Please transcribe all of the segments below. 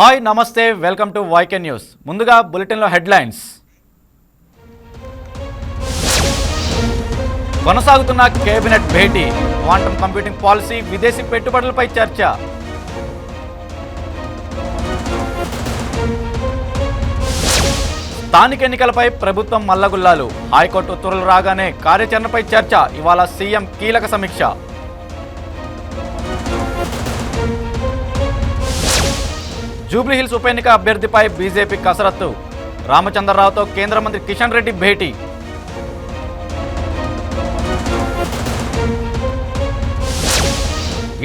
Hi నమస్తే welcome to YK news. ముందుగా బులెటిన్లో హెడ్లైన్స్. కొనసాగుతున్న కేబినెట్ భేటీ క్వాంటమ్ కంప్యూటింగ్ పాలసీ విదేశీ పెట్టుబడులపై చర్చ. స్థానిక ఎన్నికలపై ప్రభుత్వం మల్లగుల్లాలు. హైకోర్టు ఉత్తర్వులు రాగానే కార్యాచరణపై చర్చ. ఇవాళ సీఎం కీలక సమీక్ష. జూబ్లీహిల్స్ ఉప ఎన్నిక అభ్యర్థిపై బీజేపీ కసరత్తు. రామచంద్రరావుతో కేంద్ర మంత్రి కిషన్ రెడ్డి భేటీ.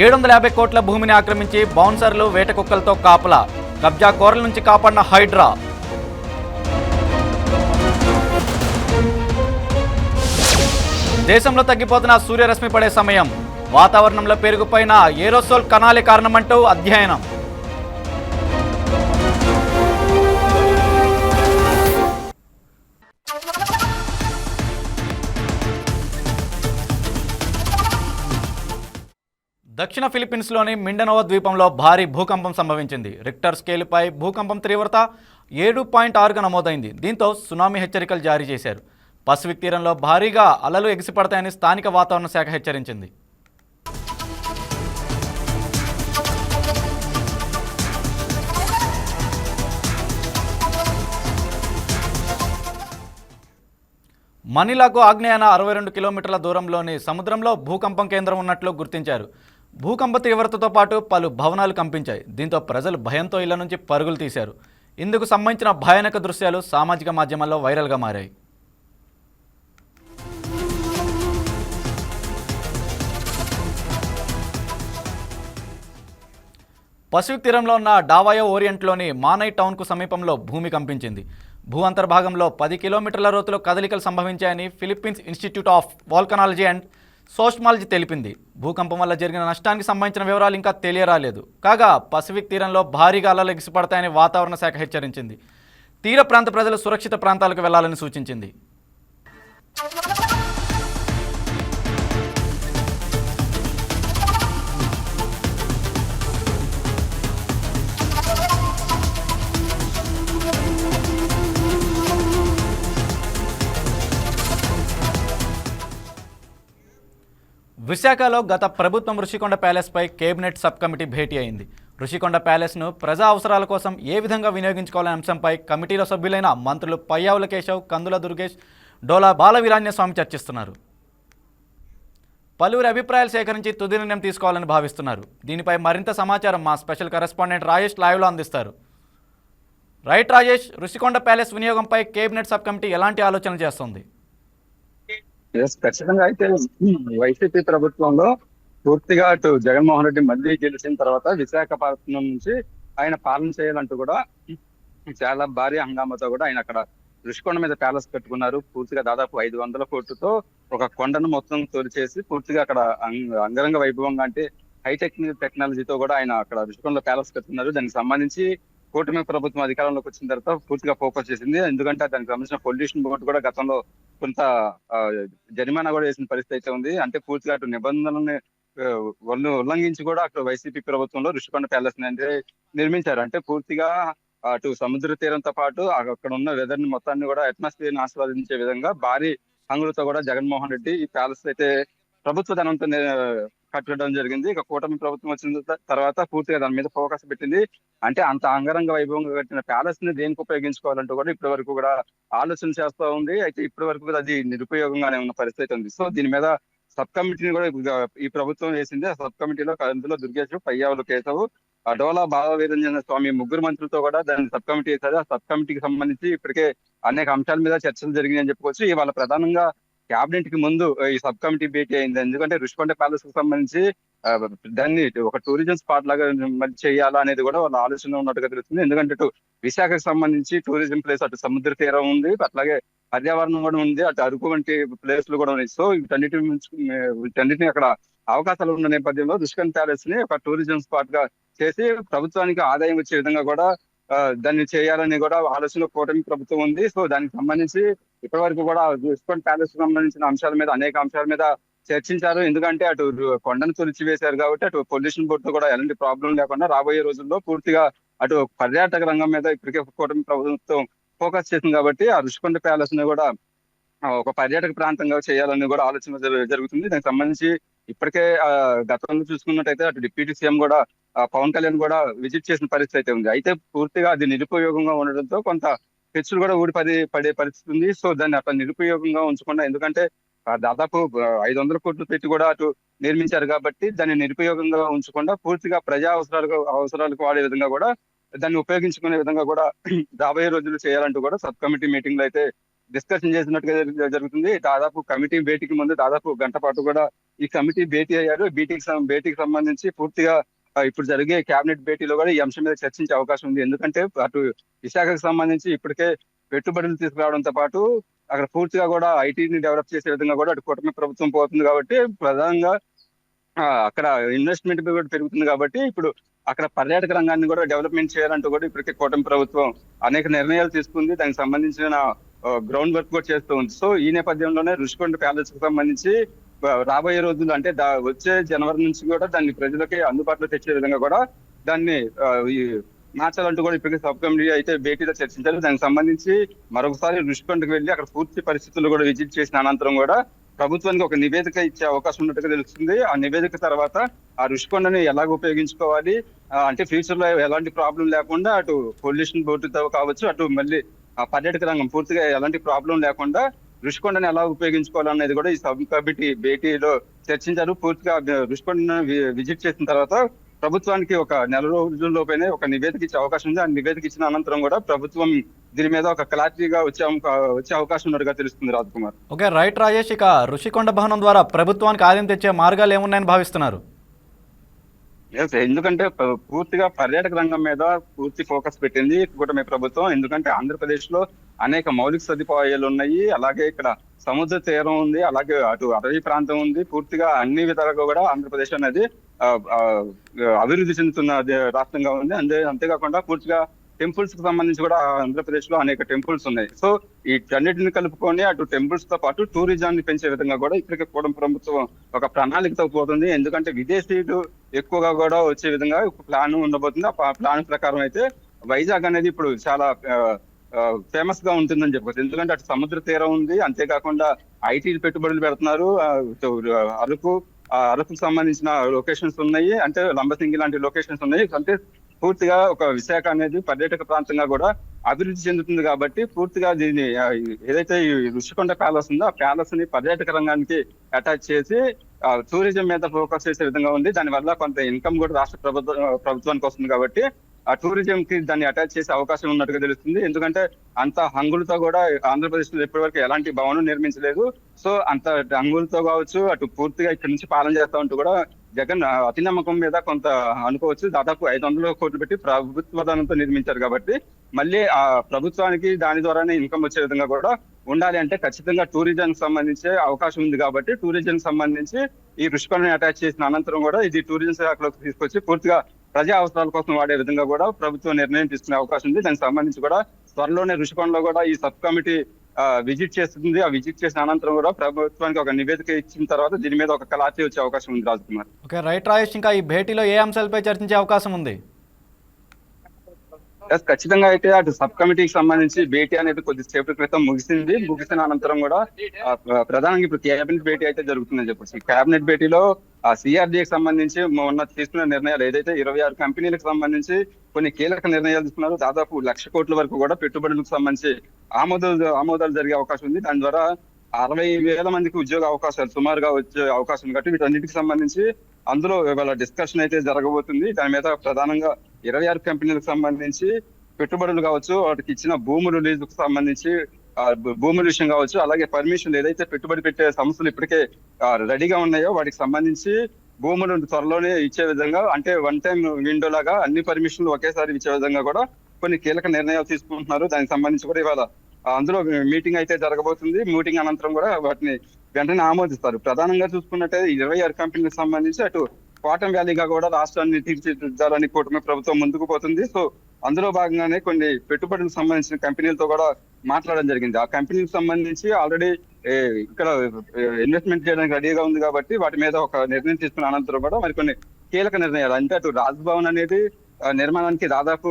ఏడు వందల యాభై కోట్ల భూమిని ఆక్రమించి బౌన్సర్లు వేట కుక్కలతో కాపలా. కబ్జా కోరల నుంచి కాపాడిన హైడ్రా. దేశంలో తగ్గిపోతున్న సూర్యరశ్మి పడే సమయం. వాతావరణంలో పెరుగుపోయిన ఏరోసోల్ కణాలే కారణమంటూ అధ్యయనం. దక్షిణ ఫిలిప్పీన్స్లోని మిండనోవా ద్వీపంలో భారీ భూకంపం సంభవించింది. రిక్టర్ స్కేలుపై భూకంపం తీవ్రత ఏడు పాయింట్ ఆరుగా నమోదైంది. దీంతో సునామీ హెచ్చరికలు జారీ చేశారు. పసిఫిక్ తీరంలో భారీగా అలలు ఎగిసిపడతాయని స్థానిక వాతావరణ శాఖ హెచ్చరించింది. మనీలాకు ఆగ్నేయాన అరవై రెండు కిలోమీటర్ల దూరంలోని సముద్రంలో భూకంపం కేంద్రం ఉన్నట్లు గుర్తించారు. భూకంప తీవ్రతతో పాటు పలు భవనాలు కంపించాయి. దీంతో ప్రజలు భయంతో ఇళ్ళ నుంచి పరుగులు తీశారు. ఇందుకు సంబంధించిన భయానక దృశ్యాలు సామాజిక మాధ్యమాల్లో వైరల్గా మారాయి. పసిఫిక్ తీరంలో ఉన్న డావాయో ఓరియంట్లోని మానై టౌన్కు సమీపంలో భూమి కంపించింది. భూ అంతర్భాగంలో పది కిలోమీటర్ల లోతులో కదలికలు సంభవించాయని Philippines institute of volcanology and seismology తెలిపింది. భూకంపం వల్ల జరిగిన నష్టానికి సంబంధించిన వివరాలు ఇంకా తెలియరాలేదు. కాగా పసిఫిక్ తీరంలో భారీగా అలలు ఎగిసిపడతాయని వాతావరణ శాఖ హెచ్చరించింది. తీర ప్రాంత ప్రజలు సురక్షిత ప్రాంతాలకు వెళ్ళాలని సూచించింది. విశాఖలో గత ప్రభుత్వం రుషికొండ ప్యాలెస్పై కేబినెట్ సబ్ కమిటీ భేటీ అయింది. రుషికొండ ప్యాలెస్ను ప్రజా అవసరాల కోసం ఏ విధంగా వినియోగించుకోవాలనే అంశంపై కమిటీలో సభ్యులైన మంత్రులు పయ్యావుల కేశవ్ కందుల దుర్గేష్ డోలా బాలవీరాన్య స్వామి చర్చిస్తున్నారు. పలువురు అభిప్రాయాలు సేకరించి తుది నిర్ణయం తీసుకోవాలని భావిస్తున్నారు. దీనిపై మరింత సమాచారం మా స్పెషల్ కరెస్పాండెంట్ రాజేష్ లైవ్లో అందిస్తారు. రైట్ రాజేష్ రుషికొండ ప్యాలెస్ వినియోగంపై కేబినెట్ సబ్ కమిటీ ఎలాంటి ఆలోచన చేస్తుంది? ఎస్ ఖచ్చితంగా అయితే వైసీపీ ప్రభుత్వంలో పూర్తిగా అటు జగన్మోహన్ రెడ్డి మళ్ళీ గెలిచిన తర్వాత విశాఖపట్నం నుంచి ఆయన పాలన చేయాలంటూ కూడా చాలా భారీ హంగామాతో కూడా ఆయన అక్కడ ఋషికొండ మీద ప్యాలెస్ కట్టుకున్నారు. పూర్తిగా దాదాపు ఐదు వందల కోట్లతో ఒక కొండను మొత్తం తొలిచేసి పూర్తిగా అక్కడ అంగరంగ వైభవంగా అంటే హైటెక్ టెక్నాలజీతో కూడా ఆయన అక్కడ ఋషికొండలో ప్యాలెస్ కట్టుకున్నారు. దానికి సంబంధించి కూటమి ప్రభుత్వం అధికారంలోకి వచ్చిన తర్వాత పూర్తిగా ఫోకస్ చేసింది. ఎందుకంటే దానికి సంబంధించిన పొల్యూషన్ బోర్డు కూడా గతంలో కొంత జరిమానా కూడా వేసిన పరిస్థితి అయితే ఉంది. అంటే పూర్తిగా అటు నిబంధనల్ని వాళ్ళు ఉల్లంఘించి కూడా అక్కడ వైసీపీ ప్రభుత్వంలో ఋషికొండ ప్యాలెస్ అనేది నిర్మించారు. అంటే పూర్తిగా అటు సముద్ర తీరంతో పాటు అక్కడ ఉన్న వెదర్ని మొత్తాన్ని కూడా అట్మాస్ఫియర్ని ఆస్వాదించే విధంగా భారీ హంగులతో కూడా జగన్మోహన్ రెడ్డి ఈ ప్యాలెస్ అయితే ప్రభుత్వ ధనంతో కట్టడం జరిగింది. ఇక కూటమి ప్రభుత్వం వచ్చిన తర్వాత పూర్తిగా దాని మీద ఫోకస్ పెట్టింది. అంటే అంత అంగరంగ వైభవంగా కట్టిన ప్యాలెస్ని దేనికి ఉపయోగించుకోవాలంటూ కూడా ఇప్పటి వరకు కూడా ఆలోచన చేస్తూ ఉంది. అయితే ఇప్పటి వరకు కూడా అది నిరుపయోగంగానే ఉన్న పరిస్థితి ఉంది. సో దీని మీద సబ్ కమిటీని కూడా ఈ ప్రభుత్వం వేసింది. ఆ సబ్ కమిటీలో అందులో దుర్గేశ్వరు పయ్యావులు కేశవ్ అడోలా బాల స్వామి ముగ్గురు మంత్రులతో కూడా దాన్ని సబ్ కమిటీ వేశారు. ఆ సబ్ కమిటీకి సంబంధించి ఇప్పటికే అనేక అంశాల మీద చర్చలు జరిగినాయని చెప్పుకోవచ్చు. ఇవాళ ప్రధానంగా క్యాబినెట్కి ముందు ఈ సబ్ కమిటీ భేటీ అయింది. ఎందుకంటే రుషికొండ ప్యాలెస్కు సంబంధించి దాన్ని ఒక టూరిజం స్పాట్ లాగా మరి చేయాలా అనేది కూడా వాళ్ళ ఆలోచన ఉన్నట్టుగా తెలుస్తుంది. ఎందుకంటే ఇటు విశాఖకు సంబంధించి టూరిజం ప్లేస్ అటు సముద్ర తీరం ఉంది అట్లాగే పర్యావరణం కూడా ఉంది అటు అరకు వంటి ప్లేస్లు కూడా ఉన్నాయి. సో వీటన్నిటి వీటన్నిటిని అక్కడ అవకాశాలు ఉన్న నేపథ్యంలో దుష్కన్ ప్యాలెస్ని ఒక టూరిజం స్పాట్గా చేసి ప్రభుత్వానికి ఆదాయం వచ్చే విధంగా కూడా దాన్ని చేయాలని కూడా ఆలోచన కూటమి ప్రభుత్వం ఉంది. సో దానికి సంబంధించి ఇప్పటి వరకు కూడా రుషికొండ ప్యాలెస్కు సంబంధించిన అంశాల మీద అనేక అంశాల మీద చర్చించారు. ఎందుకంటే అటు కొండను తులిచి వేశారు కాబట్టి అటు పొల్యూషన్ బోర్డు కూడా ఎలాంటి ప్రాబ్లం లేకుండా రాబోయే రోజుల్లో పూర్తిగా అటు పర్యాటక రంగం మీద ఇప్పటికే కూటమి ప్రభుత్వం ఫోకస్ చేసింది కాబట్టి ఆ రుషికొండ ప్యాలెస్ని కూడా ఒక పర్యాటక ప్రాంతంగా చేయాలని కూడా ఆలోచన జరుగుతుంది. దానికి సంబంధించి ఇప్పటికే ఆ, గతంలో చూసుకున్నట్టయితే అటు డిప్యూటీ సీఎం కూడా పవన్ కళ్యాణ్ కూడా విజిట్ చేసిన పరిస్థితి అయితే ఉంది. అయితే పూర్తిగా అది నిరుపయోగంగా ఉండడంతో కొంత పెచ్చులు కూడా ఊడిపడి పడే పరిస్థితి ఉంది. సో దాన్ని అట్లా నిరుపయోగంగా ఉంచకుండా ఎందుకంటే దాదాపు ఐదు వందల కోట్లు పెట్టి కూడా అటు నిర్మించారు కాబట్టి దాన్ని నిరుపయోగంగా ఉంచకుండా పూర్తిగా ప్రజా అవసరాలకు అవసరాలకు వాడే విధంగా కూడా దాన్ని ఉపయోగించుకునే విధంగా కూడా రాబోయే రోజులు చేయాలంటూ కూడా సబ్ కమిటీ మీటింగ్లో అయితే డిస్కషన్ చేసినట్టుగా జరుగుతుంది. దాదాపు కమిటీ భేటీకి ముందు దాదాపు గంట పాటు కూడా ఈ కమిటీ భేటీ అయ్యారు. బీటీకి భేటీకి సంబంధించి పూర్తిగా ఇప్పుడు జరిగే కేబినెట్ భేటీలో కూడా ఈ అంశం మీద చర్చించే అవకాశం ఉంది. ఎందుకంటే అటు విశాఖకు సంబంధించి ఇప్పటికే పెట్టుబడులు తీసుకురావడంతో పాటు అక్కడ పూర్తిగా కూడా ఐటీని డెవలప్ చేసే విధంగా కూడా అటు కూటమి ప్రభుత్వం పోతుంది కాబట్టి ప్రధానంగా అక్కడ ఇన్వెస్ట్మెంట్ కూడా పెరుగుతుంది కాబట్టి ఇప్పుడు అక్కడ పర్యాటక రంగాన్ని కూడా డెవలప్మెంట్ చేయాలంటూ కూడా ఇప్పటికే కూటమి ప్రభుత్వం అనేక నిర్ణయాలు తీసుకుంది. దానికి సంబంధించిన గ్రౌండ్ వర్క్ కూడా చేస్తూ ఉంది. సో ఈ నేపథ్యంలోనే రుషికొండ ప్యాలెస్కు సంబంధించి రాబోయే రోజులు అంటే దా- వచ్చే జనవరి నుంచి కూడా దాన్ని ప్రజలకి అందుబాటులో తెచ్చే విధంగా కూడా దాన్ని ఈ మార్చాలంటూ కూడా ఇప్పటికే సబ్ కమిటీ అయితే భేటీలో చర్చించారు. దానికి సంబంధించి మరొకసారి రుషికొండకు వెళ్ళి అక్కడ పూర్తి పరిస్థితులు కూడా విజిట్ చేసిన అనంతరం కూడా ప్రభుత్వానికి ఒక నివేదిక ఇచ్చే అవకాశం ఉన్నట్టుగా తెలుస్తుంది. ఆ నివేదిక తర్వాత ఆ రుషికొండని ఎలాగ ఉపయోగించుకోవాలి? అంటే ఫ్యూచర్లో ఎలాంటి ప్రాబ్లం లేకుండా అటు పొల్యూషన్ బోర్డుతో కావచ్చు అటు మళ్ళీ ఆ పర్యాటక రంగం పూర్తిగా ఎలాంటి ప్రాబ్లం లేకుండా ఋషికొండను ఎలా ఉపయోగించుకోవాలనేది కూడా ఈ సబ్ కమిటీ భేటీలో చర్చించారు. పూర్తిగా రుషికొండను విజిట్ చేసిన తర్వాత ప్రభుత్వానికి ఒక నెల రోజుల్లోపైనే ఒక నివేదిక ఇచ్చే అవకాశం ఉంది. ఆ నివేదిక ఇచ్చిన అనంతరం కూడా ప్రభుత్వం దీని మీద ఒక క్లారిటీగా వచ్చే వచ్చే అవకాశం ఉన్నట్టుగా తెలుస్తుంది రాజ్ కుమార్. ఓకే రైట్ రాజేష్ ఇక ఋషికొండ భవనం ద్వారా ప్రభుత్వానికి ఆదాయం తెచ్చే మార్గాలు ఏమున్నాయని భావిస్తున్నారు? ఎందుకంటే పూర్తిగా పర్యాటక రంగం మీద పూర్తి ఫోకస్ పెట్టింది కూటమి ప్రభుత్వం. ఎందుకంటే ఆంధ్రప్రదేశ్లో అనేక మౌలిక సదుపాయాలు ఉన్నాయి. అలాగే ఇక్కడ సముద్ర తీరం ఉంది అలాగే అటు అటవీ ప్రాంతం ఉంది. పూర్తిగా అన్ని విధాలుగా కూడా ఆంధ్రప్రదేశ్ అనేది ఆ, అభివృద్ధి చెందుతున్న రాష్ట్రంగా ఉంది. అంతే అంతేకాకుండా పూర్తిగా టెంపుల్స్కి సంబంధించి కూడా ఆంధ్రప్రదేశ్లో అనేక టెంపుల్స్ ఉన్నాయి. సో ఈ అన్నిటిని కలుపుకొని అటు టెంపుల్స్తో పాటు టూరిజాన్ని పెంచే విధంగా కూడా ఇప్పటికే కూడా ప్రభుత్వం ఒక ప్రణాళికతో పోతుంది. ఎందుకంటే విదేశీయులు ఎక్కువగా కూడా వచ్చే విధంగా ప్లాన్ ఉండబోతుంది. ఆ ప్లాన్ ప్రకారం అయితే వైజాగ్ అనేది ఇప్పుడు చాలా ఫేమస్గా ఉంటుందని చెప్పచ్చు. ఎందుకంటే అటు సముద్ర తీరం ఉంది. అంతేకాకుండా ఐటీ పెట్టుబడులు పెడుతున్నారు. ఆ, అరకు అరకుకు సంబంధించిన లొకేషన్స్ ఉన్నాయి. అంటే లంబసింగి లాంటి లొకేషన్స్ ఉన్నాయి. అంటే పూర్తిగా ఒక విశాఖ అనేది పర్యాటక ప్రాంతంగా కూడా అభివృద్ధి చెందుతుంది కాబట్టి పూర్తిగా దీన్ని ఏదైతే ఈ ఋషికొండ ప్యాలెస్ ఉందో ఆ ప్యాలెస్ని పర్యాటక రంగానికి అటాచ్ చేసి టూరిజం మీద ఫోకస్ చేసే విధంగా ఉంది. దానివల్ల కొంత ఇన్కమ్ కూడా రాష్ట్ర ప్రభుత్వ ప్రభుత్వానికి వస్తుంది కాబట్టి ఆ టూరిజం కి దాన్ని అటాచ్ చేసే అవకాశం ఉన్నట్టుగా తెలుస్తుంది. ఎందుకంటే అంత హంగులతో కూడా ఆంధ్రప్రదేశ్లో ఇప్పటివరకు ఎలాంటి భవనం నిర్మించలేదు. సో అంత హంగులతో కావచ్చు అటు పూర్తిగా ఇక్కడి నుంచి పాలన చేస్తా ఉంటూ కూడా జగన్ అతి నమ్మకం మీద కొంత అనుకోవచ్చు. దాదాపు ఐదు వందల కోట్లు పెట్టి ప్రభుత్వ ధనంతో నిర్మించారు కాబట్టి మళ్ళీ ఆ ప్రభుత్వానికి దాని ద్వారానే ఇన్కమ్ వచ్చే విధంగా కూడా ఉండాలి అంటే ఖచ్చితంగా టూరిజం సంబంధించే అవకాశం ఉంది కాబట్టి టూరిజం సంబంధించి ఈ రుషికొండని అటాచ్ చేసిన అనంతరం కూడా ఇది టూరిజం శాఖలోకి తీసుకొచ్చి పూర్తిగా ప్రజా అవసరాల కోసం వాడే విధంగా కూడా ప్రభుత్వం నిర్ణయం తీసుకునే అవకాశం ఉంది. దానికి సంబంధించి కూడా త్వరలోనే రుషికొండలో కూడా ఈ సబ్ కమిటీ విజిట్ చేస్తుంది. ఆ విజిట్ చేసిన అనంతరం కూడా ప్రభుత్వానికి ఒక నివేదిక ఇచ్చిన తర్వాత దీని మీద ఒక క్లారిటీ వచ్చే అవకాశం ఉంది రాజ్ కుమార్ ఓకే రైట్ రాజేష్ ఇంకా ఈ భేటీలో ఏ అంశాలపై చర్చించే అవకాశం ఉంది? ఖచ్చితంగా అయితే అటు సబ్ కమిటీకి సంబంధించి భేటీ అనేది కొద్దిసేపటి క్రితం ముగిసింది. ముగిసిన అనంతరం కూడా ప్రధానంగా ఇప్పుడు కేబినెట్ భేటీ అయితే జరుగుతుందని చెప్పొచ్చు. కేబినెట్ భేటీలో ఆ సిఆర్డీకి సంబంధించి మొన్న తీసుకున్న నిర్ణయాలు ఏదైతే ఇరవై ఆరు కంపెనీలకు సంబంధించి కొన్ని కీలక నిర్ణయాలు తీసుకున్నారు దాదాపు లక్ష కోట్ల వరకు కూడా పెట్టుబడులకు సంబంధించి ఆమోదాలు ఆమోదాలు జరిగే అవకాశం ఉంది. దాని ద్వారా అరవై వేల మందికి ఉద్యోగ అవకాశాలు సుమారుగా వచ్చే అవకాశం కాబట్టి వీటన్నిటికి సంబంధించి అందులో ఇవాళ డిస్కషన్ అయితే జరగబోతుంది. దాని మీద ప్రధానంగా ఇరవై ఆరు కంపెనీలకు సంబంధించి పెట్టుబడులు కావచ్చు వాటికి ఇచ్చిన భూములు లీజుకు సంబంధించి భూముల విషయం కావచ్చు అలాగే పర్మిషన్ ఏదైతే పెట్టుబడి పెట్టే సంస్థలు ఇప్పటికే రెడీగా ఉన్నాయో వాటికి సంబంధించి భూములు త్వరలోనే ఇచ్చే విధంగా అంటే వన్ టైం విండో లాగా అన్ని పర్మిషన్లు ఒకేసారి ఇచ్చే విధంగా కూడా కొన్ని కీలక నిర్ణయాలు తీసుకుంటున్నారు. దానికి సంబంధించి కూడా ఇవాళ అందులో మీటింగ్ అయితే జరగబోతుంది. మీటింగ్ అనంతరం కూడా వాటిని వెంటనే ఆమోదిస్తారు. ప్రధానంగా చూసుకున్నట్టయితే ఇరవై ఆరు కంపెనీలకు సంబంధించి అటు కాటన్ వ్యాలీగా కూడా రాష్ట్రాన్ని తీర్చిదిద్దాలని కూటమి ప్రభుత్వం ముందుకు పోతుంది. సో అందులో భాగంగానే కొన్ని పెట్టుబడులకు సంబంధించిన కంపెనీలతో కూడా మాట్లాడడం జరిగింది. ఆ కంపెనీకి సంబంధించి ఆల్రెడీ ఇక్కడ ఇన్వెస్ట్మెంట్ చేయడానికి రెడీగా ఉంది కాబట్టి వాటి మీద ఒక నిర్ణయం తీసుకున్న అనంతరం కూడా మరికొన్ని కీలక నిర్ణయాలు. అంటే అటు రాజ్భవన్ అనేది నిర్మాణానికి దాదాపు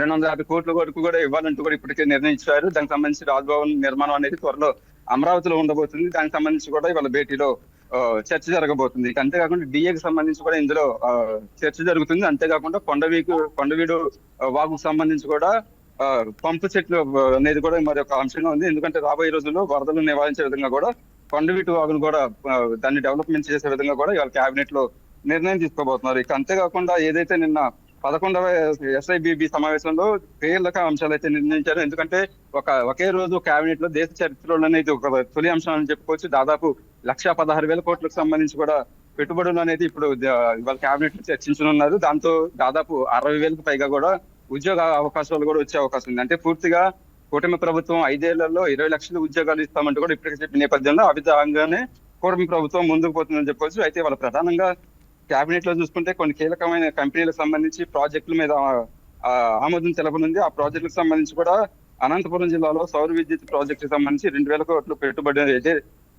రెండు వందల యాభై కోట్ల వరకు కూడా ఇవ్వాలంటూ కూడా ఇప్పటికే నిర్ణయించారు. దానికి సంబంధించి రాజ్భవన్ నిర్మాణం అనేది త్వరలో అమరావతిలో ఉండబోతుంది. దానికి సంబంధించి కూడా ఇవాళ భేటీలో చర్చ జరగబోతుంది. అంతేకాకుండా డిఏకి సంబంధించి కూడా ఇందులో చర్చ జరుగుతుంది. అంతేకాకుండా కొండవీకు కొండవీడు వాగుకు సంబంధించి కూడా పంపు చెట్లు అనేది కూడా మరి ఒక అంశంగా ఉంది. ఎందుకంటే రాబోయే రోజుల్లో వరదలు నివారించే విధంగా కూడా కొండవీటి వాగును కూడా దాన్ని డెవలప్మెంట్ చేసే విధంగా కూడా ఇవాళ కేబినెట్లో నిర్ణయం తీసుకోబోతున్నారు. ఇక అంతేకాకుండా ఏదైతే నిన్న పదకొండవ ఎస్ఐబిబి సమావేశంలో కీలక అంశాలు అయితే నిర్ణయించారు. ఎందుకంటే ఒక ఒకే రోజు కేబినెట్లో దేశ చరిత్రలోనే ఇది ఒక తొలి అంశం అని చెప్పుకోవచ్చు. దాదాపు లక్ష పదహారు వేల కోట్లకు సంబంధించి కూడా పెట్టుబడులు అనేది ఇప్పుడు ఇవాళ కేబినెట్ చర్చించనున్నారు. దాంతో దాదాపు అరవై వేలకు పైగా కూడా ఉద్యోగ అవకాశాలు కూడా వచ్చే అవకాశం ఉంది. అంటే పూర్తిగా కూటమి ప్రభుత్వం ఐదేళ్ళలో ఇరవై లక్షల ఉద్యోగాలు ఇస్తామంటూ కూడా ఇప్పటికే చెప్పిన నేపథ్యంలో ఆ విధంగానే కూటమి ప్రభుత్వం ముందుకు పోతుందని చెప్పొచ్చు. అయితే వాళ్ళ ప్రధానంగా కేబినెట్లో చూసుకుంటే కొన్ని కీలకమైన కంపెనీలకు సంబంధించి ప్రాజెక్టుల మీద ఆ, ఆమోదం తెలపనుంది. ఆ ప్రాజెక్టులకు సంబంధించి కూడా అనంతపురం జిల్లాలో సౌర విద్యుత్ ప్రాజెక్టు సంబంధించి రెండు వేల కోట్లు పెట్టుబడి అయితే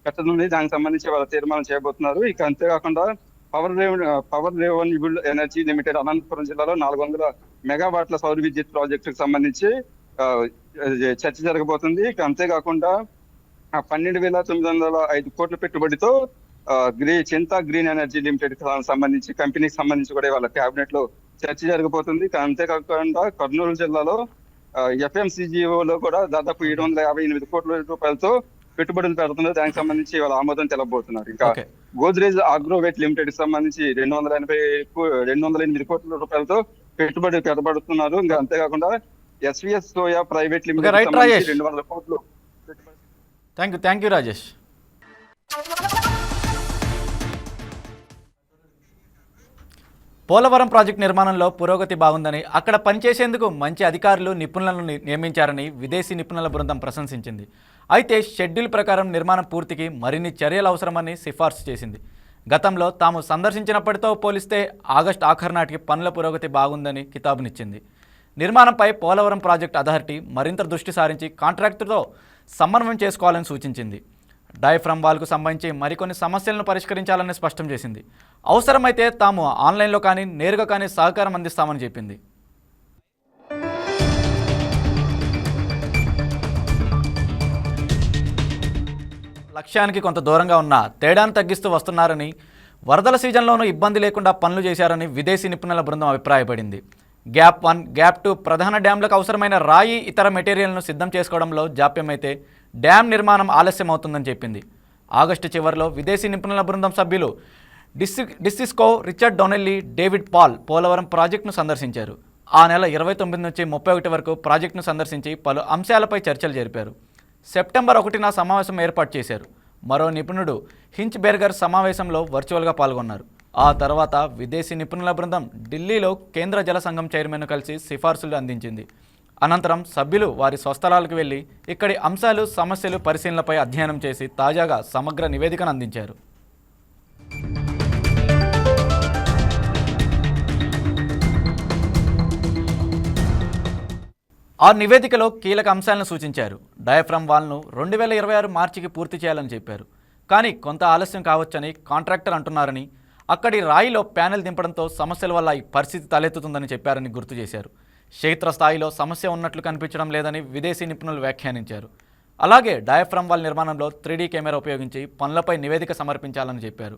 పెట్టనుంది. దానికి సంబంధించి వాళ్ళ తీర్మానం చేయబోతున్నారు. ఇక అంతేకాకుండా power power renewable energy limited Anantapuram జిల్లాలో నాలుగు వందల మెగావాట్ల సౌర విద్యుత్ ప్రాజెక్టుకు సంబంధించి చర్చ జరగబోతుంది. ఇక అంతేకాకుండా పన్నెండు వేల తొమ్మిది వందల ఐదు కోట్ల పెట్టుబడితో గ్రీ చింతా గ్రీన్ ఎనర్జీ లిమిటెడ్ సంబంధించి కంపెనీకి సంబంధించి కూడా వాళ్ళ కేబినెట్లో చర్చ జరగబోతుంది. అంతేకాకుండా కర్నూలు జిల్లాలో ఎఫ్ఎంసీజీఓ లో కూడా దాదాపు ఏడు వందల యాభై ఎనిమిది కోట్ల రూపాయలతో పెట్టుబడులు పెడుతున్నారు. దానికి సంబంధించి వాళ్ళ ఆమోదం తెలబోతున్నారు. ఇంకా గోద్రేజ్ అగ్రోవేట్ లిమిటెడ్ సంబంధించి రెండు వందల ఎనభై రెండు వందల ఎనిమిది కోట్ల రూపాయలతో పెట్టుబడి పెట్టబడుతున్నారు ఇంకా అంతేకాకుండా ఎస్విఎస్ సోయా ప్రైవేట్ లిమిటెడ్. రెండు వందల కోట్లు thank you thank you Rajesh. Polavaram project నిర్మాణంలో పురోగతి బాగుందని అక్కడ పనిచేసేందుకు మంచి అధికారులు నిపుణులను నియమించారని విదేశీ నిపుణుల బృందం ప్రశంసించింది. అయితే షెడ్యూల్ ప్రకారం నిర్మాణం పూర్తికి మరిన్ని చర్యలు అవసరమని సిఫార్సు చేసింది. గతంలో తాము సందర్శించినప్పటితో పోలిస్తే ఆగస్టు ఆఖరు నాటికి పనుల పురోగతి బాగుందని కితాబునిచ్చింది. నిర్మాణంపై పోలవరం ప్రాజెక్టు అథారిటీ మరింత దృష్టి సారించి కాంట్రాక్టుతో సమన్వయం చేసుకోవాలని సూచించింది. డైఫ్రమ్ వాల్కు సంబంధించి మరికొన్ని సమస్యలను పరిష్కరించాలని స్పష్టం చేసింది. అవసరమైతే తాము ఆన్లైన్లో కానీ నేరుగా కానీ సహకారం అందిస్తామని చెప్పింది. లక్ష్యానికి కొంత దూరంగా ఉన్న తేడాను తగ్గిస్తూ వస్తున్నారని వరదల సీజన్లోనూ ఇబ్బంది లేకుండా పనులు చేశారని విదేశీ నిపుణుల బృందం అభిప్రాయపడింది. గ్యాప్ వన్ గ్యాప్ టూ ప్రధాన డ్యాంలకు అవసరమైన రాయి ఇతర మెటీరియల్ను సిద్ధం చేసుకోవడంలో జాప్యమైతే డ్యామ్ నిర్మాణం ఆలస్యం అవుతుందని చెప్పింది. ఆగస్టు చివరిలో విదేశీ నిపుణుల బృందం సభ్యులు డిస్సి డిస్సిస్కో Richard Donnelly David Paul Polavaram ప్రాజెక్టును సందర్శించారు. ఆ నెల ఇరవై తొమ్మిది నుంచి ముప్పై ఒకటి వరకు ప్రాజెక్టును సందర్శించి పలు అంశాలపై చర్చలు జరిపారు. సెప్టెంబర్ ఒకటిన సమావేశం ఏర్పాటు చేశారు. మరో నిపుణుడు హించ్ బెర్గర్ సమావేశంలో వర్చువల్గా పాల్గొన్నారు. ఆ తర్వాత విదేశీ నిపుణుల బృందం ఢిల్లీలో కేంద్ర జల సంఘం చైర్మన్ను కలిసి సిఫార్సులు అందించింది. అనంతరం సభ్యులు వారి స్వస్థలాలకు వెళ్ళి ఇక్కడి అంశాలు సమస్యలు పరిశీలనపై అధ్యయనం చేసి తాజాగా సమగ్ర నివేదికను అందించారు. ఆ నివేదికలో కీలక అంశాలను సూచించారు. డయాఫ్రమ్ వాల్ను రెండు వేల ఇరవై ఆరు మార్చికి పూర్తి చేయాలని చెప్పారు. కానీ కొంత ఆలస్యం కావచ్చని కాంట్రాక్టర్ అంటున్నారని అక్కడి రాయిలో ప్యానెల్ దింపడంతో సమస్యల వల్ల ఈ పరిస్థితి తలెత్తుతుందని చెప్పారని గుర్తు చేశారు. క్షేత్రస్థాయిలో సమస్య ఉన్నట్లు కనిపించడం లేదని విదేశీ నిపుణులు వ్యాఖ్యానించారు. అలాగే డయాఫ్రమ్ వాల్ నిర్మాణంలో త్రీడీ కెమెరా ఉపయోగించి పనులపై నివేదిక సమర్పించాలని చెప్పారు.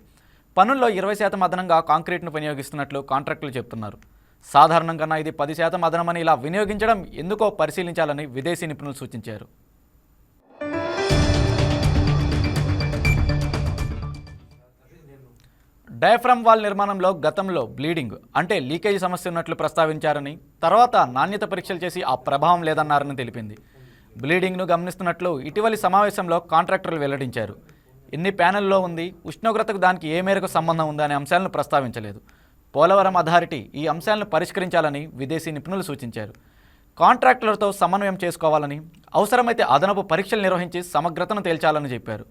పనుల్లో ఇరవై శాతం అదనంగా కాంక్రీట్ను వినియోగిస్తున్నట్లు కాంట్రాక్టులు చెప్తున్నారు. సాధారణం కన్నా ఇది పది శాతం అదనమని ఇలా వినియోగించడం ఎందుకో పరిశీలించాలని విదేశీ నిపుణులు సూచించారు. డయాఫ్రమ్ వాల్ నిర్మాణంలో గతంలో బ్లీడింగ్ అంటే లీకేజ్ సమస్య ఉన్నట్లు ప్రస్తావించారని తర్వాత నాణ్యత పరీక్షలు చేసి ఆ ప్రభావం లేదన్నారని తెలిపింది. బ్లీడింగ్ను గమనిస్తున్నట్లు ఇటీవలి సమావేశంలో కాంట్రాక్టర్లు వెల్లడించారు. ఎన్ని ప్యానెల్లో ఉంది ఉష్ణోగ్రతకు దానికి ఏ మేరకు సంబంధం ఉందనే అనే అంశాలను ప్రస్తావించలేదు. పోలవరం అథారిటీ ఈ అంశాలను పరిష్కరించాలని విదేశీ నిపుణులు సూచించారు. కాంట్రాక్టులతో సమన్వయం చేసుకోవాలని అవసరమైతే అదనపు పరీక్షలు నిర్వహించి సమగ్రతను తేల్చాలని చెప్పారు.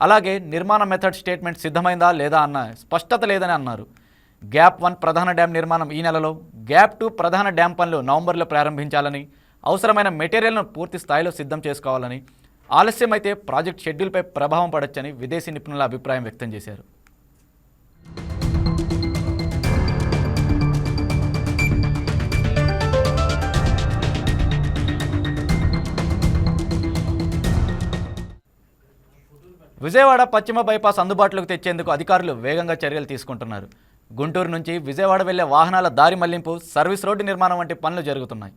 అలాగే నిర్మాణ మెథడ్ స్టేట్మెంట్ సిద్ధమైందా లేదా అన్న స్పష్టత లేదని అన్నారు. గ్యాప్ వన్ ప్రధాన డ్యాం నిర్మాణం ఈ నెలలో గ్యాప్ టూ ప్రధాన డ్యాం పనులు నవంబర్లో ప్రారంభించాలని అవసరమైన మెటీరియల్ను పూర్తి స్థాయిలో సిద్ధం చేసుకోవాలని ఆలస్యమైతే ప్రాజెక్ట్ షెడ్యూల్పై ప్రభావం పడొచ్చని విదేశీ నిపుణుల అభిప్రాయం వ్యక్తం చేశారు. విజయవాడ పశ్చిమ బైపాస్ అందుబాటులోకి తెచ్చేందుకు అధికారులు వేగంగా చర్యలు తీసుకుంటున్నారు. గుంటూరు నుంచి విజయవాడ వెళ్ళే వాహనాల దారి మళ్ళింపు సర్వీస్ రోడ్డు నిర్మాణం వంటి పనులు జరుగుతున్నాయి.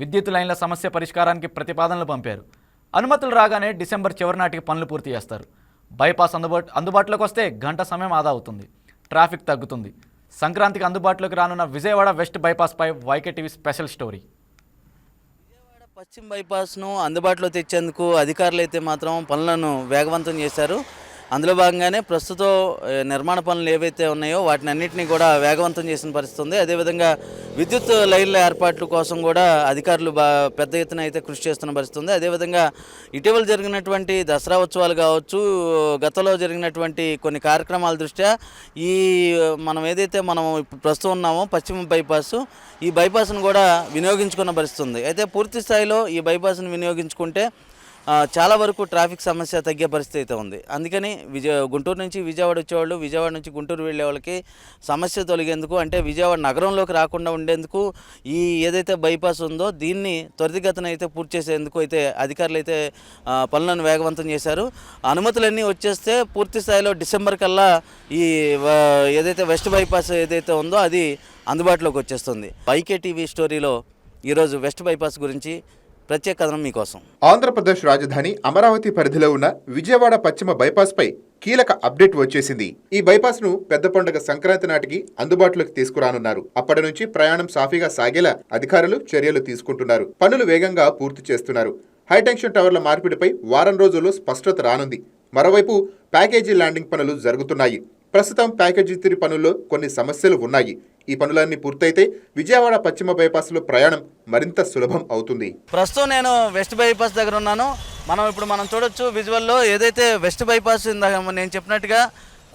విద్యుత్ లైన్ల సమస్య పరిష్కారానికి ప్రతిపాదనలు పంపారు. అనుమతులు రాగానే డిసెంబర్ చివరి నాటికి పనులు పూర్తి చేస్తారు. బైపాస్ అందుబాటు అందుబాటులోకి వస్తే గంట సమయం ఆదా అవుతుంది. ట్రాఫిక్ తగ్గుతుంది. సంక్రాంతికి అందుబాటులోకి రానున్న విజయవాడ వెస్ట్ బైపాస్పై వైకే టీవీ స్పెషల్ స్టోరీ. పశ్చిమ బైపాస్ను అందుబాటులో తెచ్చేందుకు అధికారులు అయితే మాత్రం పనులను వేగవంతం చేశారు. అందులో భాగంగానే ప్రస్తుతం నిర్మాణ పనులు ఏవైతే ఉన్నాయో వాటిని అన్నింటినీ కూడా వేగవంతం చేసిన పరిస్థితి ఉంది అదేవిధంగా విద్యుత్ లైన్ల ఏర్పాట్ల కోసం కూడా అధికారులు పెద్ద ఎత్తున అయితే కృషి చేస్తున్న పరిస్థితి ఉంది అదేవిధంగా ఇటీవల జరిగినటువంటి దసరా ఉత్సవాలు కావచ్చు గతంలో జరిగినటువంటి కొన్ని కార్యక్రమాల దృష్ట్యా ఈ మనం ఏదైతే మనం ఇప్పుడు ప్రస్తుతం ఉన్నామో పశ్చిమ బైపాస్ ఈ బైపాస్ను కూడా వినియోగించుకున్న పరిస్థితి ఉంది అయితే పూర్తి స్థాయిలో ఈ బైపాస్ను వినియోగించుకుంటే చాలా వరకు ట్రాఫిక్ సమస్య తగ్గే పరిస్థితి అయితే ఉంది. అందుకని విజయ గుంటూరు నుంచి విజయవాడ వచ్చేవాళ్ళు విజయవాడ నుంచి గుంటూరు వెళ్ళే వాళ్ళకి సమస్య తొలగేందుకు అంటే విజయవాడ నగరంలోకి రాకుండా ఉండేందుకు ఈ ఏదైతే బైపాస్ ఉందో దీన్ని త్వరితగతిన అయితే పూర్తి చేసేందుకు అయితే అధికారులు అయితే పనులను వేగవంతం చేశారు. అనుమతులన్నీ వచ్చేస్తే పూర్తి స్థాయిలో డిసెంబర్ కల్లా ఈ ఏదైతే వెస్ట్ బైపాస్ ఏదైతే ఉందో అది అందుబాటులోకి వచ్చేస్తుంది. పైకే టీవీ స్టోరీలో ఈరోజు వెస్ట్ బైపాస్ గురించి ప్రత్యేక కథనం మీకోసం. ఆంధ్రప్రదేశ్ రాజధాని అమరావతి పరిధిలో ఉన్న విజయవాడ పశ్చిమ బైపాస్ పై కీలక అప్డేట్ వచ్చేసింది. ఈ బైపాస్ను పెద్ద పండుగ సంక్రాంతి నాటికి అందుబాటులోకి తీసుకురానున్నారు. అప్పటి నుంచి ప్రయాణం సాఫీగా సాగేలా అధికారులు చర్యలు తీసుకుంటున్నారు. పనులు వేగంగా పూర్తి చేస్తున్నారు. హైటెన్షన్ టవర్ల మార్పిడిపై వారం రోజుల్లో స్పష్టత రానుంది. మరోవైపు ప్యాకేజీ ల్యాండింగ్ పనులు జరుగుతున్నాయి. ప్రస్తుతం ప్యాకేజీ తిరి పనుల్లో కొన్ని సమస్యలు ఉన్నాయి. ఈ పనులన్నీ పూర్తయితే విజయవాడ పశ్చిమ బైపాస్లో ప్రయాణం మరింత సులభం అవుతుంది. ప్రస్తుతం నేను వెస్ట్ బైపాస్ దగ్గర ఉన్నాను. మనం ఇప్పుడు మనం చూడొచ్చు విజువల్లో ఏదైతే వెస్ట్ బైపాస్ ఇందాక నేను చెప్పినట్టుగా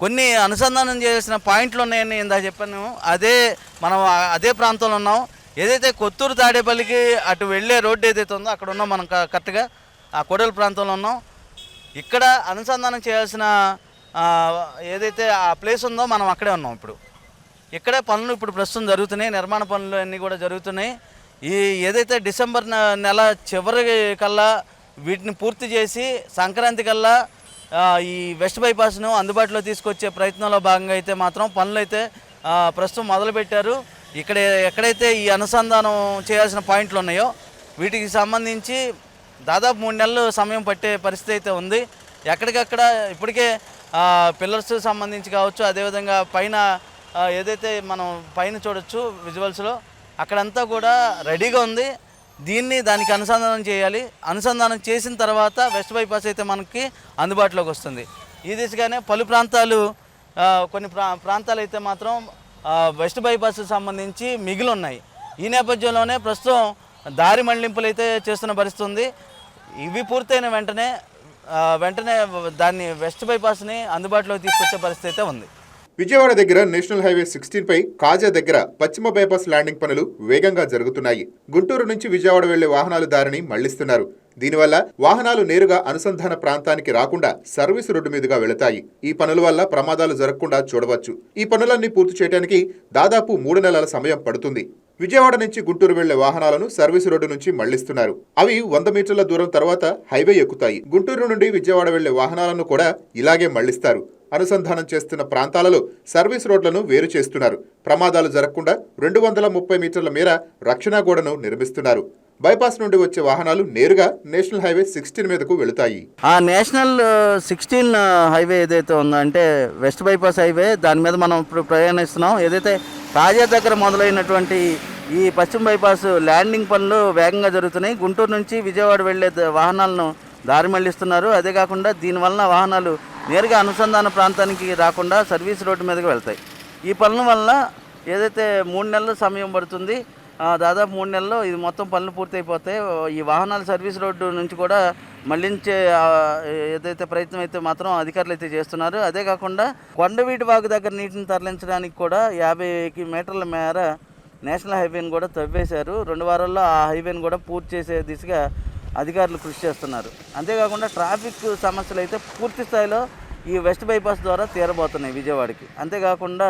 కొన్ని అనుసంధానం చేసిన పాయింట్లు ఉన్నాయని ఇందాక చెప్పాను. అదే మనం అదే ప్రాంతంలో ఉన్నాం. ఏదైతే కొత్తూరు తాడేపల్లికి అటు వెళ్ళే రోడ్డు ఏదైతే ఉందో అక్కడ ఉన్నాం మనం కరెక్ట్గా ఆ కొడల ప్రాంతంలో ఉన్నాం. ఇక్కడ అనుసంధానం చేయాల్సిన ఏదైతే ఆ ప్లేస్ ఉందో మనం అక్కడే ఉన్నాం ఇప్పుడు. ఇక్కడే పనులు ఇప్పుడు ప్రస్తుతం జరుగుతున్నాయి నిర్మాణ పనులు అన్నీ కూడా జరుగుతున్నాయి. ఈ ఏదైతే డిసెంబర్ నెల చివరి కల్లా వీటిని పూర్తి చేసి సంక్రాంతి కల్లా ఈ వెస్ట్ బైపాస్ను అందుబాటులో తీసుకొచ్చే ప్రయత్నంలో భాగంగా అయితే మాత్రం పనులు అయితే ప్రస్తుతం మొదలుపెట్టారు. ఇక్కడ ఎక్కడైతే ఈ అనుసంధానం చేయాల్సిన పాయింట్లు ఉన్నాయో వీటికి సంబంధించి దాదాపు మూడు నెలలు సమయం పట్టే పరిస్థితి అయితే ఉంది. ఎక్కడికక్కడ ఇప్పటికే పిల్లర్స్ సంబంధించి కావచ్చు అదేవిధంగా పైన ఏదైతే మనం పైన చూడొచ్చు విజువల్స్లో అక్కడంతా కూడా రెడీగా ఉంది. దీన్ని దానికి అనుసంధానం చేయాలి. అనుసంధానం చేసిన తర్వాత వెస్ట్ బైపాస్ అయితే మనకి అందుబాటులోకి వస్తుంది. ఈ దిశగానే పలు ప్రాంతాలు కొన్ని ప్రా ప్రాంతాలు అయితే మాత్రం వెస్ట్ బైపాస్ సంబంధించి మిగిలి ఉన్నాయి ఈ నేపథ్యంలోనే ప్రస్తుతం దారి మళ్ళింపులు అయితే చేస్తున్న పరిస్థితి ఉంది. ఇవి పూర్తయిన వెంటనే వెంటనే దాన్ని వెస్ట్ బైపాస్ని అందుబాటులోకి తీసుకొచ్చే పరిస్థితి అయితే ఉంది. విజయవాడ దగ్గర నేషనల్ హైవే సిక్స్టీన్ పై కాజా దగ్గర పశ్చిమ బైపాస్ ల్యాండింగ్ పనులు వేగంగా జరుగుతున్నాయి. గుంటూరు నుంచి విజయవాడ వెళ్ళే వాహనాలు దారిని మళ్ళిస్తున్నారు. దీనివల్ల వాహనాలు నేరుగా అనుసంధాన ప్రాంతానికి రాకుండా సర్వీస్ రోడ్డు మీదుగా వెళతాయి. ఈ పనుల వల్ల ప్రమాదాలు జరగకుండా చూడవచ్చు. ఈ పనులన్నీ పూర్తి చేయడానికి దాదాపు మూడు నెలల సమయం పడుతుంది. విజయవాడ నుంచి గుంటూరు వెళ్ళే వాహనాలను సర్వీస్ రోడ్డు నుంచి మళ్ళిస్తున్నారు. అవి వంద మీటర్ల దూరం తర్వాత హైవే ఎక్కుతాయి. గుంటూరు నుండి విజయవాడ వెళ్ళే వాహనాలను కూడా ఇలాగే మళ్ళిస్తారు. అనుసంధానం చేస్తున్న ప్రాంతాలలో సర్వీస్ రోడ్లను వేరు చేస్తున్నారు. ప్రమాదాలు జరగకుండా రెండు వందల ముప్పై మీటర్ల మేర రక్షణ గోడను నిర్మిస్తున్నారు. బైపాస్ నుండి వచ్చే వాహనాలు నేరుగా నేషనల్ హైవే సిక్స్టీన్ మీదకు వెళుతాయి. ఆ నేషనల్ సిక్స్టీన్ హైవే ఏదైతే ఉందో అంటే వెస్ట్ బైపాస్ హైవే దాని మీద మనం ఇప్పుడు ప్రయాణిస్తున్నాం. ఏదైతే తాజా దగ్గర మొదలైనటువంటి ఈ పశ్చిమ బైపాస్ ల్యాండింగ్ పనులు వేగంగా జరుగుతున్నాయి. గుంటూరు నుంచి విజయవాడ వెళ్ళే వాహనాలను దారి మళ్ళిస్తున్నారు అదే కాకుండా దీనివలన వాహనాలు నేరుగా అనుసంధాన ప్రాంతానికి రాకుండా సర్వీస్ రోడ్డు మీదకి వెళ్తాయి. ఈ పనుల వల్ల ఏదైతే మూడు నెలల సమయం పడుతుంది దాదాపు మూడు నెలల్లో ఇది మొత్తం పనులు పూర్తయిపోతాయి ఈ వాహనాల సర్వీస్ రోడ్డు నుంచి కూడా మళ్ళించే ఏదైతే ప్రయత్నం అయితే మాత్రం అధికారులు అయితే చేస్తున్నారు. అదే కాకుండా కొండవీటి వాగు దగ్గర నీటిని తరలించడానికి కూడా యాభై మీటర్ల మేర నేషనల్ హైవేని కూడా తవ్వేశారు. రెండు వారాల్లో ఆ హైవేని కూడా పూర్తి చేసే దిశగా అధికారులు కృషి చేస్తున్నారు. అంతేకాకుండా ట్రాఫిక్ సమస్యలు అయితే పూర్తి స్థాయిలో ఈ వెస్ట్ బైపాస్ ద్వారా తీరబోతున్నాయి విజయవాడకి. అంతేకాకుండా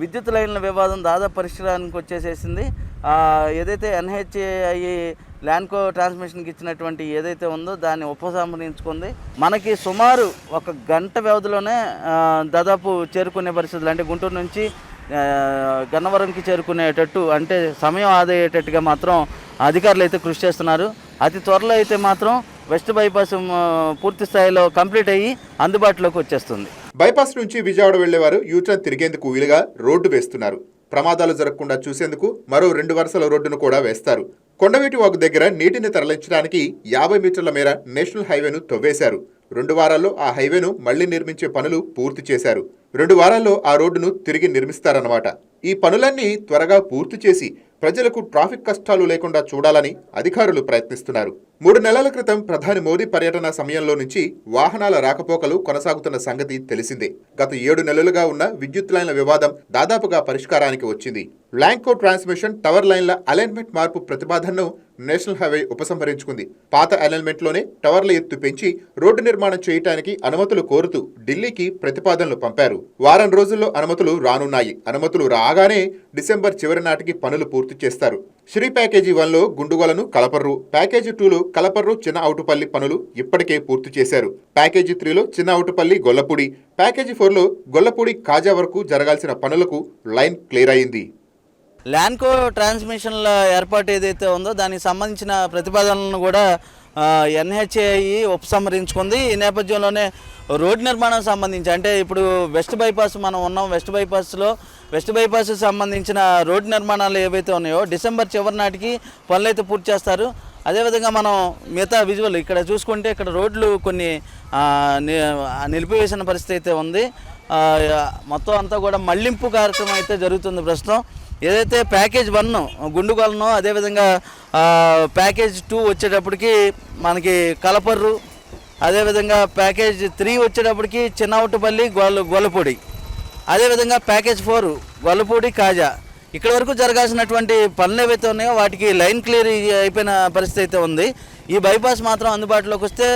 విద్యుత్ లైన్ల వివాదం దాదాపు పరిష్కారానికి వచ్చేసేసింది. ఏదైతే ఎన్హెచ్ఐ ల్యాండ్కో ట్రాన్స్మిషన్కి ఇచ్చినటువంటి ఏదైతే ఉందో దాన్ని ఉపసంహరించుకుంది. మనకి సుమారు ఒక గంట వ్యవధిలోనే దాదాపు చేరుకునే పరిస్థితులు అంటే గుంటూరు నుంచి గన్నవరంకి చేరుకునేటట్టు అంటే సమయం ఆదా అయ్యేటట్టుగా మాత్రం అధికారులు అయితే కృషి చేస్తున్నారు. అతి త్వరలో అయితే మాత్రం వెస్ట్ బైపాస్ పూర్తి స్థాయిలో కంప్లీట్ అయ్యి అందుబాటులోకి వచ్చేస్తుంది. బైపాస్ నుంచి విజయవాడ వెళ్ళేవారు యూటర్న్ తిరిగేందుకు వీలుగా రోడ్డు వేస్తున్నారు. ప్రమాదాలు జరగకుండా చూసేందుకు మరో రెండు వరుసల రోడ్డును కూడా వేస్తారు. కొండవీటి వాగు దగ్గర నీటిని తరలించడానికి యాభై మీటర్ల మేర నేషనల్ హైవేను తవ్వేశారు. రెండు వారాల్లో ఆ హైవేను మళ్ళీ నిర్మించే పనులు పూర్తి చేశారు. రెండు వారాల్లో ఆ రోడ్డును తిరిగి నిర్మిస్తారన్నమాట. ఈ పనులన్నీ త్వరగా పూర్తి చేసి ప్రజలకు ట్రాఫిక్ కష్టాలు లేకుండా చూడాలని అధికారులు ప్రయత్నిస్తున్నారు. మూడు నెలల క్రితం ప్రధాని మోదీ పర్యటన సమయంలో నుంచి వాహనాల రాకపోకలు కొనసాగుతున్న సంగతి తెలిసిందే. గత ఏడు నెలలుగా ఉన్న విద్యుత్ లైన్ల వివాదం దాదాపుగా పరిష్కారానికి వచ్చింది. ల్యాంకో ట్రాన్స్మిషన్ టవర్ లైన్ల అలైన్మెంట్ మార్పు ప్రతిపాదనను నేషనల్ హైవే ఉపసంహరించుకుంది. పాత అలైన్మెంట్లోనే టవర్ల ఎత్తు పెంచి రోడ్డు నిర్మాణం చేయటానికి అనుమతులు కోరుతూ ఢిల్లీకి ప్రతిపాదనలు పంపారు. వారం రోజుల్లో అనుమతులు రానున్నాయి. అనుమతులు రాగానే డిసెంబర్ చివరి నాటికి పనులు పూర్తి చేస్తారు. శ్రీ ప్యాకేజీ వన్లో గుండుగోలను కలపర్రు. ప్యాకేజీ టూలో కలపర్రు చిన్న అవుటుపల్లి పనులు ఇప్పటికే పూర్తి చేశారు. ప్యాకేజీ త్రీలో చిన్న అవుటుపల్లి గొల్లపూడి. ప్యాకేజీ ఫోర్లో గొల్లపూడి కాజా వరకు జరగాల్సిన పనులకు లైన్ క్లియర్ అయింది. ల్యాండ్కో ట్రాన్స్మిషన్ల ఏర్పాటు ఏదైతే ఉందో దానికి సంబంధించిన ప్రతిపాదనలను కూడా ఎన్హెచ్ఏ ఉపసంహరించుకుంది. ఈ నేపథ్యంలోనే రోడ్ నిర్మాణం సంబంధించి అంటే ఇప్పుడు వెస్ట్ బైపాస్ మనం ఉన్నాం వెస్ట్ బైపాస్లో వెస్ట్ బైపాస్ సంబంధించిన రోడ్ నిర్మాణాలు ఏవైతే ఉన్నాయో డిసెంబర్ చివరి నాటికి పనులు అయితే పూర్తి చేస్తారు. అదేవిధంగా మనం మిగతా విజువల్ ఇక్కడ చూసుకుంటే ఇక్కడ రోడ్లు కొన్ని ని- నిలిపివేసిన పరిస్థితి అయితే ఉంది. మొత్తం అంతా కూడా మళ్ళింపు కార్యక్రమం అయితే జరుగుతుంది ప్రస్తుతం. ఏదైతే ప్యాకేజ్ వన్ గుండుగోలను అదేవిధంగా ప్యాకేజ్ టూ వచ్చేటప్పటికి మనకి కలపర్రు అదేవిధంగా ప్యాకేజ్ త్రీ వచ్చేటప్పటికి చిన్నవట్టుపల్లి గొల్ల గొల్లపూడి అదేవిధంగా ప్యాకేజ్ ఫోర్ గొల్లపూడి కాజా. ఇక్కడ వరకు జరగాల్సినటువంటి పనులు ఏవైతే ఉన్నాయో వాటికి లైన్ క్లియర్ అయిపోయిన పరిస్థితి అయితే ఉంది. ఈ బైపాస్ మాత్రం అందుబాటులోకి వస్తే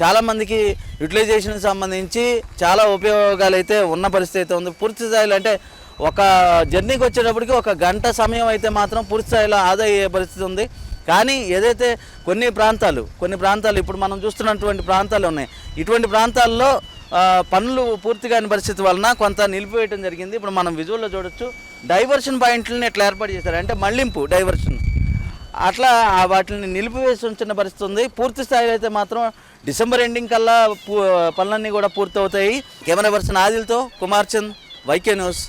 చాలామందికి యూటిలైజేషన్ సంబంధించి చాలా ఉపయోగాలు అయితే ఉన్న పరిస్థితి అయితే ఉంది. పూర్తి స్థాయిలో అంటే ఒక జర్నీకి వచ్చేటప్పటికి ఒక గంట సమయం అయితే మాత్రం పూర్తి స్థాయిలో ఆదా అయ్యే పరిస్థితి ఉంది. కానీ ఏదైతే కొన్ని ప్రాంతాలు కొన్ని ప్రాంతాలు ఇప్పుడు మనం చూస్తున్నటువంటి ప్రాంతాలు ఉన్నాయి. ఇటువంటి ప్రాంతాల్లో పనులు పూర్తి కాని పరిస్థితి వలన కొంత నిలిపివేయడం జరిగింది. ఇప్పుడు మనం విజువల్లో చూడొచ్చు. డైవర్షన్ పాయింట్లని ఇట్లా ఏర్పాటు చేశారు? అంటే మళ్ళింపు డైవర్షన్ అట్లా వాటిని నిలిపివేసి ఉంచిన పరిస్థితి ఉంది. పూర్తి స్థాయిలో అయితే మాత్రం డిసెంబర్ ఎండింగ్ కల్లా పూ- పనులన్నీ కూడా పూర్తవుతాయి. కెమెరా పర్సన్ ఆదిల్తో కుమార్ చంద్ వైకే న్యూస్.